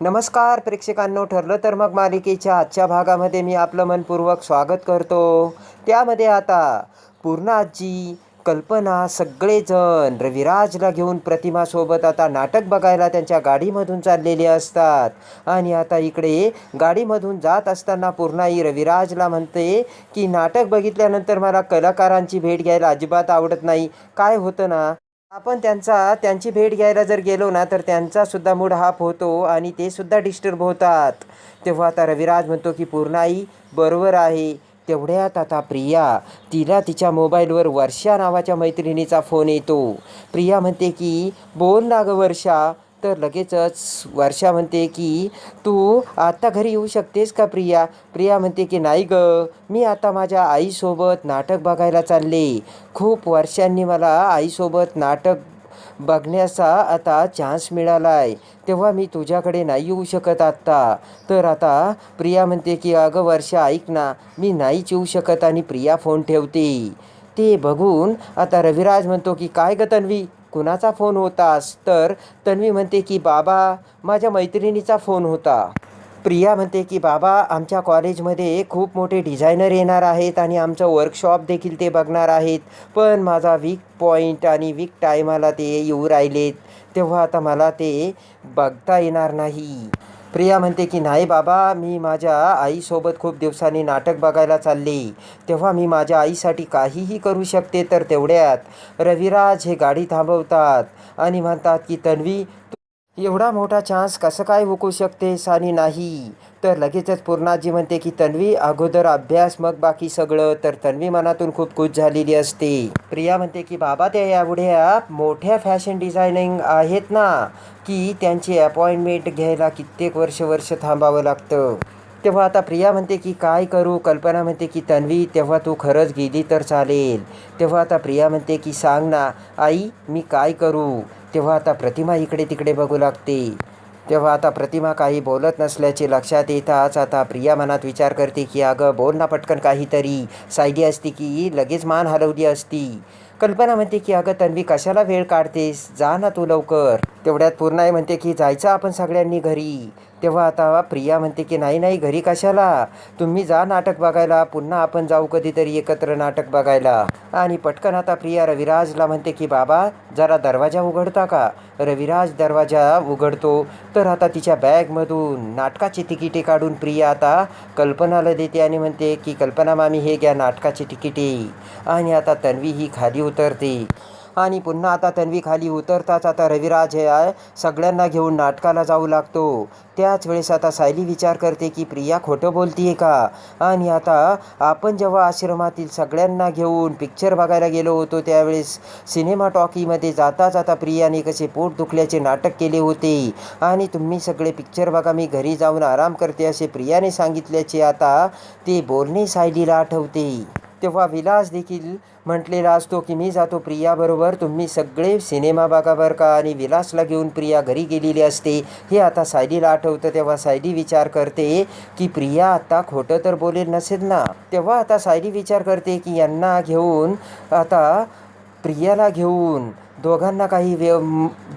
नमस्कार प्रेक्षकांनो. ठरलं तर मग मालिकेच्या आजच्या भागामध्ये मी आपलं मनपूर्वक स्वागत करतो. त्यामध्ये आता पूर्णाजी कल्पना सगळेजण रविराजला घेऊन प्रतिमासोबत आता नाटक बघायला त्यांच्या गाडीमधून चाललेले असतात. आणि आता इकडे गाडीमधून जात असताना पूर्णाई रविराजला म्हणते की नाटक बघितल्यानंतर मला कलाकारांची भेट घ्यायला अजिबात आवडत नाही. काय होतं ना? आपण त्यांचा त्यांची भेट घ्यायला जर गेलो ना तर त्यांचासुद्धा मूड हाफ होतो आणि ते सुद्धा डिस्टर्ब होतात. तेव्हा आता रविराज म्हणतो की पूर्णाई बरोबर आहे. तेवढ्यात आता प्रिया तिला तिच्या मोबाईलवर वर्षा नावाच्या मैत्रिणीचा फोन येतो. प्रिया म्हणते की बोल ना गं वर्षा तर लगेचच वर्षा म्हणते की तू आत्ता घरी येऊ शकतेस का प्रिया? प्रिया म्हणते की नाही ग मी आता माझ्या आईसोबत नाटक बघायला चालले. खूप वर्षांनी मला आईसोबत नाटक बघण्याचा आता चान्स मिळाला आहे तेव्हा मी तुझ्याकडे नाही येऊ शकत आत्ता. तर आता प्रिया म्हणते की अगं वर्षा ऐक ना मी नाहीच येऊ शकत आणि प्रिया फोन ठेवते. ते बघून आता रविराज म्हणतो की काय ग तन्वी कुणाचा फोन होतास? तर तन्वी म्हणते की बाबा माझ्या मैत्रिणीचा फोन होता. प्रिया म्हणते की बाबा आमच्या कॉलेजमध्ये खूप मोठे डिझायनर येणार आहेत आणि आमचं वर्कशॉप देखील ते बघणार आहेत. पण माझा वीक पॉईंट आणि वीक टायमाला ते येऊ राहिलेत. तेव्हा आता मला ते बघता येणार नाही. प्रिया म्हणते की नाही बाबा मी माझ्या आईसोबत खूप दिवसांनी नाटक बघायला चालले. तेव्हा मी माझ्या आईसाठी काहीही करू शकते तर तेवढ्यात रविराज हे गाडी थांबवतात आणि म्हणतात की तन्वी एवढा मोठा चान्स कसं काय हुकू शकते आणि नाही. तर लगेचच पूर्णाजी म्हणते की तन्वी अगोदर अभ्यास मग बाकी सगळं. तर तन्वी मनातून खूप खुश झालेली असते. प्रिया म्हणते की बाबा त्या एवढ्या मोठ्या फॅशन डिझायनिंग आहेत ना की त्यांची अपॉइंटमेंट घ्यायला कित्येक वर्ष वर्ष थांबावं लागतं. तेव्हा आता प्रिया म्हणते की काय करू? कल्पना म्हणते की तन्वी तेव्हा तू खरंच गेली तर चालेल. तेव्हा आता प्रिया म्हणते की सांग ना आई मी काय करू? तेव्हा आता प्रतिमा इकडे तिकडे बघू लागते. तेव्हा आता प्रतिमा काही बोलत नसल्याचे लक्षात येताच आता प्रिया मनात विचार करते की अगं बोल ना पटकन काहीतरी. सायडी असती की लगेच मान हलवली असती. कल्पना म्हणते की अगं तन्वी कशाला वेळ काढतेस? जा ना तू लवकर. तेवढ्यात पूर्णाई म्हणते की जायचं आपण सगळ्यांनी घरी. तेव्हा आता प्रिया म्हणते की नाही नाही घरी कशाला? तुम्ही जा नाटक बघायला. पुन्हा आपण जाऊ कधीतरी एकत्र नाटक बघायला. आणि पटकन आता प्रिया रविराजला म्हणते की बाबा जरा दरवाजा उघडता का? रविराज दरवाजा उघडतो. तर आता तिच्या बॅगमधून नाटकाची तिकिटे काढून प्रिया आता कल्पनाला देते आणि म्हणते की कल्पना मामी हे घ्या नाटकाची तिकिटे. आणि आता तन्वी ही खाली उतरते. आणि पुन्हा आता तन्वी खाली उतरताच आता रविराज हे सगळ्यांना घेऊन नाटकाला जाऊ लागतो. त्याच वेळेस आता सायली विचार करते की प्रिया खोटं बोलतीये का? आणि आता आपण जेव्हा आश्रमातील सगळ्यांना घेऊन पिक्चर बघायला गेलो होतो त्यावेळेस सिनेमा टॉकीमध्ये जाता जाता प्रियाने कसे पोट दुखल्याचे नाटक केले होते. आणि तुम्ही सगळे पिक्चर बघा मी घरी जाऊन आराम करते असे प्रियाने सांगितल्याचे आता ते बोलणे सायलीला आठवते. तेव्हा विलास देखील म्हटलेला असतो की मी जातो प्रियाबरोबर. तुम्ही सगळे सिनेमा बघा बरं का? आणि विलासला घेऊन प्रिया घरी गेलेली असते. हे आता सायलीला आठवतं. तेव्हा सायली विचार करते की प्रिया आता खोटं तर बोलेल नसेल ना? तेव्हा आता सायली विचार करते की यांना घेऊन आता प्रियाला घेऊन दोघांना काही व्य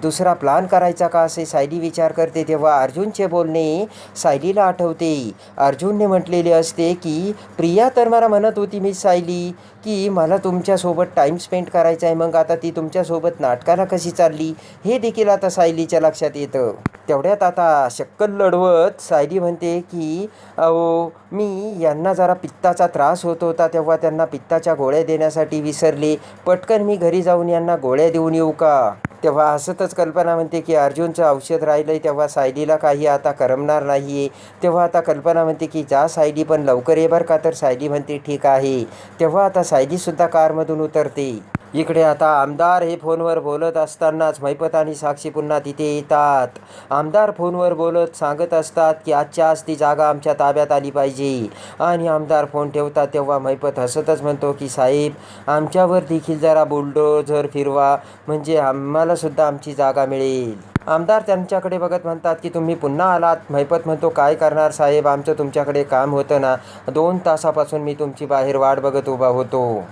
दुसरा प्लान करायचा का असे सायली विचार करते तेव्हा अर्जुनचे बोलणे सायलीला आठवते. अर्जुनने म्हटलेले असते की प्रिया तर मला म्हणत होती मी सायली की मला तुमच्यासोबत टाईम स्पेंड करायचा आहे मग आता ती तुमच्यासोबत नाटकाला कशी चालली? हे देखील आता सायलीच्या लक्षात येतं. तेवढ्यात आता शक्कल लढवत सायली म्हणते की अहो मी यांना जरा पित्ताचा त्रास होत होता तेव्हा त्यांना पित्ताच्या गोळ्या देण्यासाठी विसरले. पटकन मी घरी जाऊन यांना गोळ्या देऊन येऊ का? तेव्हा हसतच कल्पना म्हणते की अर्जुनचं औषध राहिलंय तेव्हा सायलीला काही आता करमणार नाही आहे तेव्हा आता कल्पना म्हणते की जा सायली पण लवकर ये बरं का. तर सायली म्हणते ठीक आहे. तेव्हा आता सायलीसुद्धा कारमधून उतरते. इकडे आता आमदार हे फोनवर बोलत असतानाच मैपत आणि साक्षी पुन्हा तिथे येतात. आमदार फोनवर बोलत सांगत असतात की आजच्या आज ती जागा आमच्या ताब्यात आली पाहिजे. आणि आमदार फोन ठेवतात तेव्हा मैपत हसतच म्हणतो की साहेब आमच्यावर देखील जरा बुलडोझर फिरवा. म्हणजे आम्हालासुद्धा आमची जागा मिळेल. आमदार त्यांच्याकडे बघत म्हणतात की तुम्ही पुन्हा आलात. मैपत म्हणतो काय करणार साहेब? आमचं तुमच्याकडे काम होतं ना. दोन तासापासून मी तुमची बाहेर वाट बघत उभा होतो.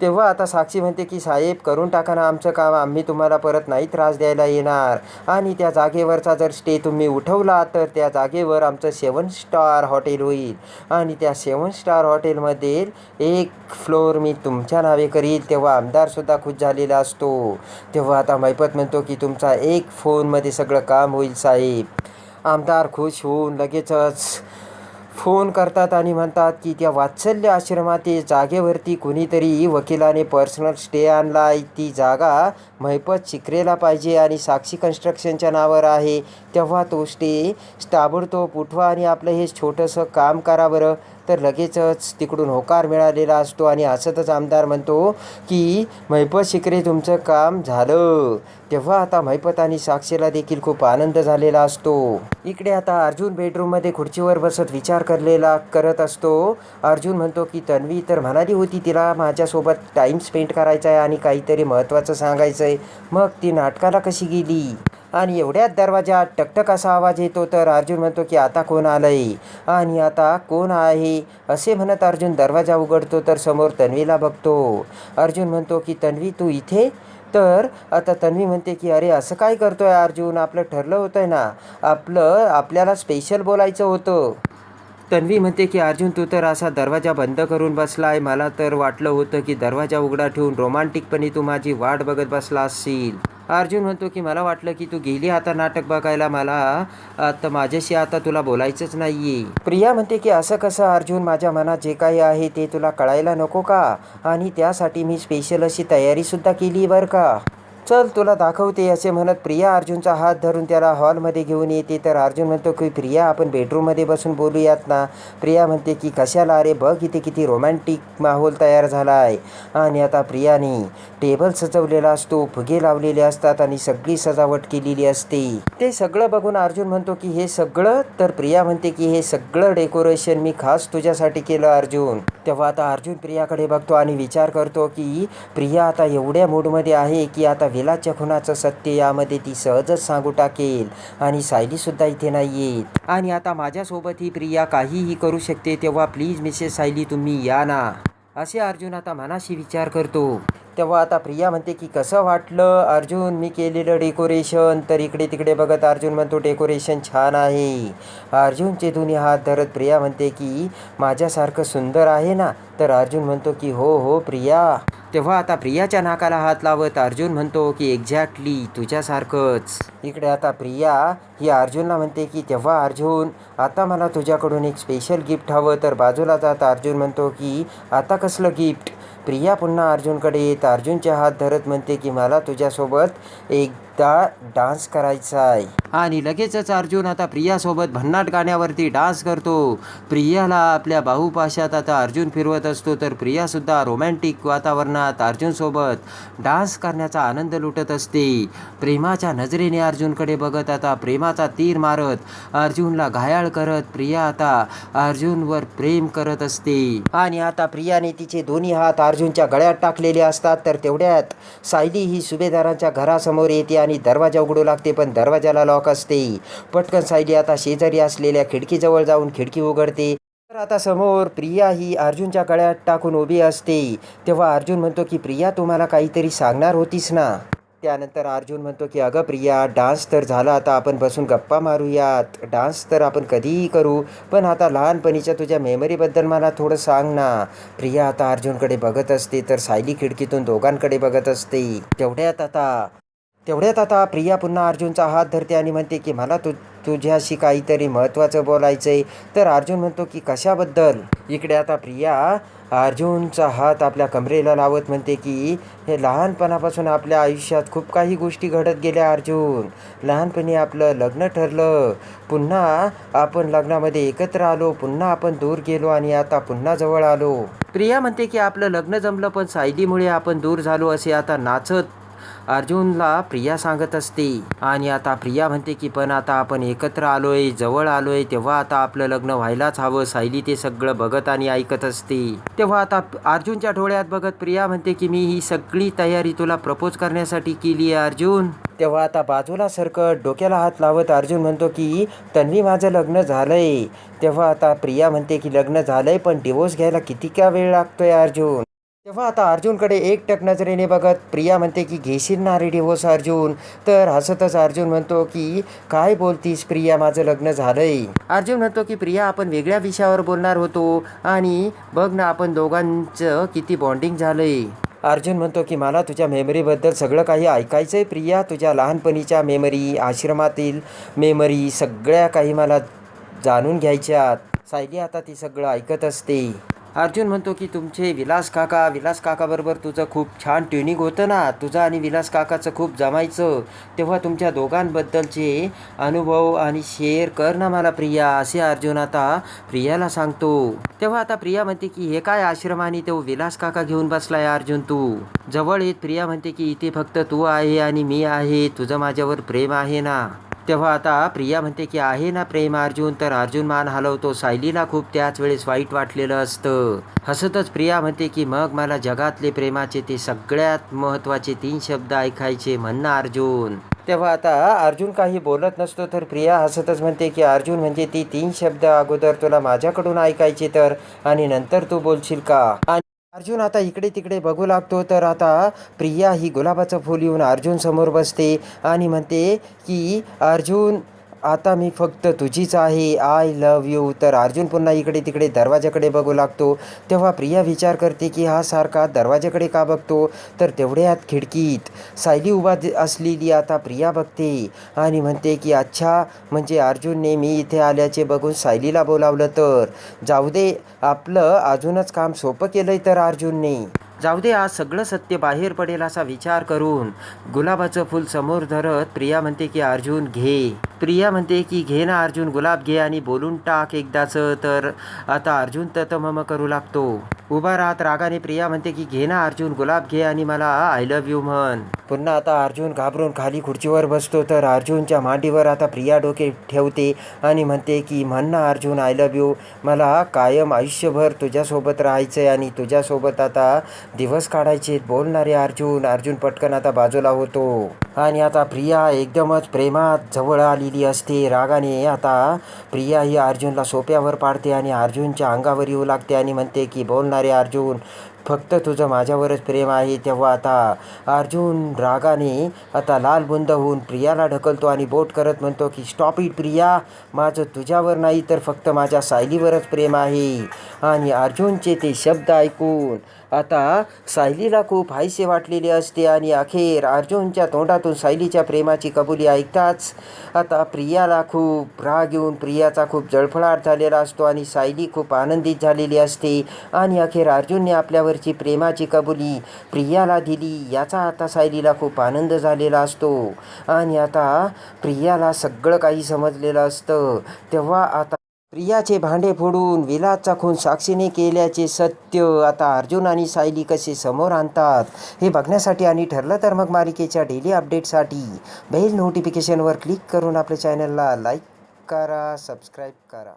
तेव्हा आता साक्षी म्हणते की साहेब करून टाका ना आमचं काम. आम्ही तुम्हाला परत नाही त्रास द्यायला येणार. आणि त्या जागेवरचा जर स्टे तुम्ही उठवला तर त्या जागेवर आमचं सेवन स्टार हॉटेल होईल. आणि त्या सेवन स्टार हॉटेलमध्ये एक फ्लोअर मी तुमच्या नावे करील तेव्हा आमदारसुद्धा खुश झालेला असतो. तेव्हा आता मैपत म्हणतो की तुमचा एक फोनमध्ये सगळं काम होईल साहेब. आमदार खुश होऊन लगेचच फोन करतात आणि म्हणतात की त्या वात्सल्य आश्रमातील जागेवरती कुणीतरी वकिलाने पर्सनल स्टे आणला. आहे ती जागा महिपत शिकरेला पाहिजे आणि साक्षी कन्स्ट्रक्शनच्या नावावर आहे. तेव्हा तो स्टे ताबडतोब उठवा आणि आपलं हे छोटंसं काम करा बरं. तर लगेचच तिकडून होकार मिळालेला असतो आणि असतच आमदार म्हणतो की महिपत शिकरे तुमचं काम झालं. तेव्हा आता महिपत आणि साक्षीला देखील खूप आनंद झालेला असतो. इकडे आता अर्जुन बेडरूममध्ये खुर्चीवर बसत विचार करलेला करत असतो. अर्जुन म्हणतो की तन्वी तर म्हणाली होती तिला माझ्यासोबत टाईम स्पेंड करायचा आहे आणि काहीतरी महत्त्वाचं सांगायचं आहे मग ती नाटकाला कशी गेली? आणि एवढ्याच दरवाजात टकटक असा आवाज येतो तर अर्जुन म्हणतो की आता कोण आलंय? आणि आता कोण आहे? असे म्हणत अर्जुन दरवाजा उघडतो तर समोर तन्वीला बघतो. अर्जुन म्हणतो की तन्वी तू इथे? तर आता तन्वी म्हणते की अरे असं काय करतोय अर्जुन? आपलं ठरलं होतं ना. आपलं आपल्याला स्पेशल बोलायचं होतं. तन्वी म्हणते की अर्जुन तू तर असा दरवाजा बंद करून बसला आहे मला तर वाटलं होतं की दरवाजा उघडा ठेवून रोमांटिकपणे तू माझी वाट बघत बसला असशील. अर्जुन म्हणतो की मला वाटलं की तू गेली आता नाटक बघायला मला. आता माझ्याशी आता तुला बोलायचंच नाही प्रिया म्हणते की असं कसं अर्जुन माझ्या मनात जे काही आहे ते तुला कळायला नको का? आणि त्यासाठी मी स्पेशल अशी तयारीसुद्धा केली बरं का? चल तुला दाखवते असे म्हणत प्रिया अर्जुनचा हात धरून त्याला हॉलमध्ये घेऊन येते. तर अर्जुन म्हणतो की प्रिया आपण बेडरूममध्ये बसून बोलूयात ना. प्रिया म्हणते की कशाला अरे बघ इथे किती रोमॅन्टिक माहोल तयार झाला आहे. आणि आता प्रियाने टेबल सजवलेला असतो फुगे लावलेले असतात आणि सगळी सजावट केलेली असते. ते सगळं बघून अर्जुन म्हणतो की हे सगळं? तर प्रिया म्हणते की हे सगळं डेकोरेशन मी खास तुझ्यासाठी केलं अर्जुन. तेव्हा आता अर्जुन प्रियाकडे बघतो आणि विचार करतो की प्रिया आता एवढ्या मूडमध्ये आहे की आता दिलाच्या खुनाचं सत्य यामध्ये ती सहजच सांगू टाकेल आणि सायलीसुद्धा इथे नाही येत आणि आता माझ्यासोबत ही प्रिया काहीही करू शकते तेव्हा प्लीज मिसेस सायली तुम्ही या ना. असे अर्जुन आता मनाशी विचार करतो. तेव्हा आता प्रिया म्हणते की कसं वाटलं अर्जुन? मी केलेलं डेकोरेशन तर इकडे तिकडे बघत अर्जुन म्हणतो डेकोरेशन छान आहे. अर्जुनचे दोन्ही हात धरत प्रिया म्हणते की माझ्यासारखं सुंदर आहे ना? तर अर्जुन म्हणतो की हो हो प्रिया. तेव्हा आता प्रियाच्या नाकाला हात लावत अर्जुन म्हणतो की एक्झॅक्टली तुझ्यासारखंच. इकडे आता प्रिया ही अर्जुनला म्हणते की तेव्हा अर्जुन आता मला तुझ्याकडून एक स्पेशल गिफ्ट हवं. तर बाजूला जात अर्जुन म्हणतो की आता कसलं गिफ्ट प्रिया पुन्हा अर्जुनकडे येत अर्जुनचे हात धरत म्हणते की मला तुझ्यासोबत एक त्या डान्स करायचा आहे. आणि लगेचच अर्जुन आता प्रियासोबत भन्नाट गाण्यावरती डान्स करतो. प्रियाला आपल्या बाहुपाशात आता अर्जुन फिरवत असतो तर प्रियासुद्धा रोमॅन्टिक वातावरणात अर्जुनसोबत डान्स करण्याचा आनंद लुटत असते. प्रेमाच्या नजरेने अर्जुनकडे बघत आता प्रेमाचा तीर मारत अर्जुनला घायाळ करत प्रिया आता अर्जुनवर प्रेम करत असते. आणि आता प्रियाने तिचे दोन्ही हात अर्जुनच्या गळ्यात टाकलेले असतात तर तेवढ्यात सायली ही सुभेदारांच्या घरासमोर येते आणि दरवाजा उघडू लागते पण दरवाजाला लॉक असते. पटकन सायली आता शेजारी असलेल्या खिडकीजवळ जाऊन खिडकी उघडते. तर आता समोर प्रिया ही अर्जुनच्या गळ्यात टाकून उभी असते. तेव्हा अर्जुन म्हणतो की प्रिया तुम्हाला काहीतरी सांगणार होतीस ना? त्यानंतर अर्जुन म्हणतो की अगं प्रिया डान्स तर झाला आता आपण बसून गप्पा मारूयात. डान्स तर आपण कधीही करू पण आता लहानपणीच्या तुझ्या मेमरीबद्दल मला थोडं सांग ना. प्रिया आता अर्जुनकडे बघत असते तर सायली खिडकीतून दोघांकडे बघत असते. तेवढ्यात आता तेवढ्यात आता प्रिया पुन्हा अर्जुनचा हात धरते आणि म्हणते की मला तु तुझ्याशी काहीतरी महत्त्वाचं बोलायचं आहे तर अर्जुन म्हणतो की कशाबद्दल? इकडे आता प्रिया अर्जुनचा हात आपल्या कमरेला लावत म्हणते की हे लहानपणापासून आपल्या आयुष्यात खूप काही गोष्टी घडत गेल्या अर्जुन. लहानपणी आपलं लग्न ठरलं. पुन्हा आपण लग्नामध्ये एकत्र आलो. पुन्हा आपण दूर गेलो आणि आता पुन्हा जवळ आलो. प्रिया म्हणते की आपलं लग्न जमलं पण सायलीमुळे आपण दूर झालो असे आता नाचत अर्जुनला प्रिया सांगत असते आणि आता प्रिया म्हणते की पण आता आपण एकत्र आलोय जवळ आलोय तेव्हा आता आपलं लग्न व्हायलाच हवं सायली ते सगळं बघत आणि ऐकत असते. तेव्हा आता अर्जुनच्या डोळ्यात बघत प्रिया म्हणते की मी ही सगळी तयारी तुला प्रपोज करण्यासाठी केली आहे अर्जुन. तेव्हा आता बाजूला सरकट डोक्याला हात लावत अर्जुन म्हणतो की तन्वी माझं लग्न झालंय. तेव्हा आता प्रिया म्हणते की लग्न झालंय पण डिवोर्स घ्यायला किती का वेळ लागतोय अर्जुन? तेव्हा आता अर्जुनकडे एकटक नजरेने बघत प्रिया म्हणते की घेशील ना रेडी होस अर्जुन? तर हसतच अर्जुन म्हणतो की काय बोलतीस प्रिया? माझं लग्न झालंय. अर्जुन म्हणतो की प्रिया आपण वेगळ्या विषयावर बोलणार होतो आणि बघ ना आपण दोघांचं किती बॉन्डिंग झालंय. अर्जुन म्हणतो की मला तुझ्या मेमरीबद्दल सगळं काही ऐकायचं आहे प्रिया. तुझ्या लहानपणीच्या मेमरी आश्रमातील मेमरी सगळ्या काही मला जाणून घ्यायच्यात. सायली आता ती सगळं ऐकत असते. अर्जुन म्हणतो की तुमचे विलास काका विलास काकाबरोबर तुझं खूप छान ट्युनिंग होतं ना. तुझं आणि विलास काकाचं खूप जमायचं. तेव्हा तुमच्या दोघांबद्दलचे अनुभव आणि शेअर कर ना मला प्रिया असे अर्जुन आता प्रियाला सांगतो. तेव्हा आता प्रिया म्हणते की हे काय आश्रम आणि तो विलास काका घेऊन बसलाय अर्जुन तू? जवळ येत प्रिया म्हणते की इथे फक्त तू आहे आणि मी आहे. तुझं माझ्यावर प्रेम आहे ना. तेव्हा आता प्रिया म्हणते की आहे ना प्रेम अर्जुन. तर अर्जुन मान हलवतो. सायलीला खूप त्याच वेळेस वाईट वाटलेलं असतं. हसतच प्रिया म्हणते की मग मला जगातले प्रेमाचे ते सगळ्यात महत्त्वाचे तीन शब्द ऐकायचे म्हणणं अर्जुन. तेव्हा आता अर्जुन काही बोलत नसतो तर प्रिया हसतच म्हणते की अर्जुन म्हणजे ती तीन शब्द अगोदर तुला माझ्याकडून ऐकायचे तर? आणि नंतर तू बोलशील का? अर्जुन आता इकडे तिकडे बघू लागतो तर आता प्रिया ही गुलाबाचं फूल येऊन अर्जुन समोर बसते आणि म्हणते की अर्जुन आता मी फक्त तुझीच आहे. आय लव्ह यू तर अर्जुन पुन्हा इकडे तिकडे दरवाजाकडे बघू लागतो. तेव्हा प्रिया विचार करते की हा सारखा दरवाजाकडे का बघतो? तर तेवढ्यात खिडकीत सायली उभा दि- असलेली आता प्रिया बघते आणि म्हणते की अच्छा म्हणजे अर्जुनने मी इथे आल्याचे बघून सायलीला बोलावलं तर. जाऊ दे आपलं अजूनच काम सोपं केलंय तर अर्जुनने. जाऊ दे आज सगळं सत्य बाहेर पडेल असा विचार करून गुलाबाचं फूल समोर धरत प्रिया म्हणते की अर्जुन घे. प्रिया म्हणते की घे ना अर्जुन गुलाब घे आणि बोलून टाक एकदाचं. तर आता अर्जुन ततमम करू लागतो. उभा राहत रागाने प्रिया म्हणते की घे ना अर्जुन गुलाब घे आणि मला आय लव्ह यू म्हण. पुन्हा आता अर्जुन घाबरून खाली खुर्चीवर बसतो तर अर्जुनच्या मांडीवर आता प्रिया डोके ठेवते आणि म्हणते की म्हण ना अर्जुन आय लव्ह यू मला कायम आयुष्यभर तुझ्यासोबत राहायचं आहे आणि तुझ्यासोबत आता दिवस काढायचे बोलणारे अर्जुन अर्जुन पटकन आता बाजूला होतो. आणि आता प्रिया एकदमच प्रेमात जवळ आलेली असते. रागाने आता प्रिया ही अर्जुनला सोप्यावर पाडते आणि अर्जुनच्या अंगावर येऊ लागते आणि म्हणते की बोलणारे अर्जुन फक्त तुझं माझ्यावरच प्रेम आहे. तेव्हा आता अर्जुन रागाने आता लाल बुंद होऊन प्रियाला ढकलतो आणि बोट करत म्हणतो की स्टॉप इट प्रिया माझं तुझ्यावर नाही तर फक्त माझ्या सायलीवरच प्रेम आहे. आणि अर्जुनचे ते शब्द ऐकून आता सायलीला खूप हायसे वाटलेले असते आणि अखेर अर्जुनच्या तोंडातून सायलीच्या प्रेमाची कबुली ऐकताच आता प्रियाला खूप राग येऊन प्रियाचा खूप जळफळाट झालेला असतो आणि सायली खूप आनंदित झालेली असते. आणि अखेर अर्जुनने आपल्यावरची प्रेमाची कबुली प्रियाला दिली याचा आता सायलीला खूप आनंद झालेला असतो. आणि आता प्रियाला सगळं काही समजलेलं असतं. तेव्हा आता प्रियाचे भांडे फोडून विलास खून साक्षीने केल्याचे सत्य आता अर्जुन आणि सायली कसे समोर आणतात हे बघण्यासाठी आणि ठरलं तर मग मालिकेच्या डेली अपडेटसाठी बेल नोटिफिकेशनवर क्लिक करून आपल्या चॅनलला लाईक करा सबस्क्राईब करा.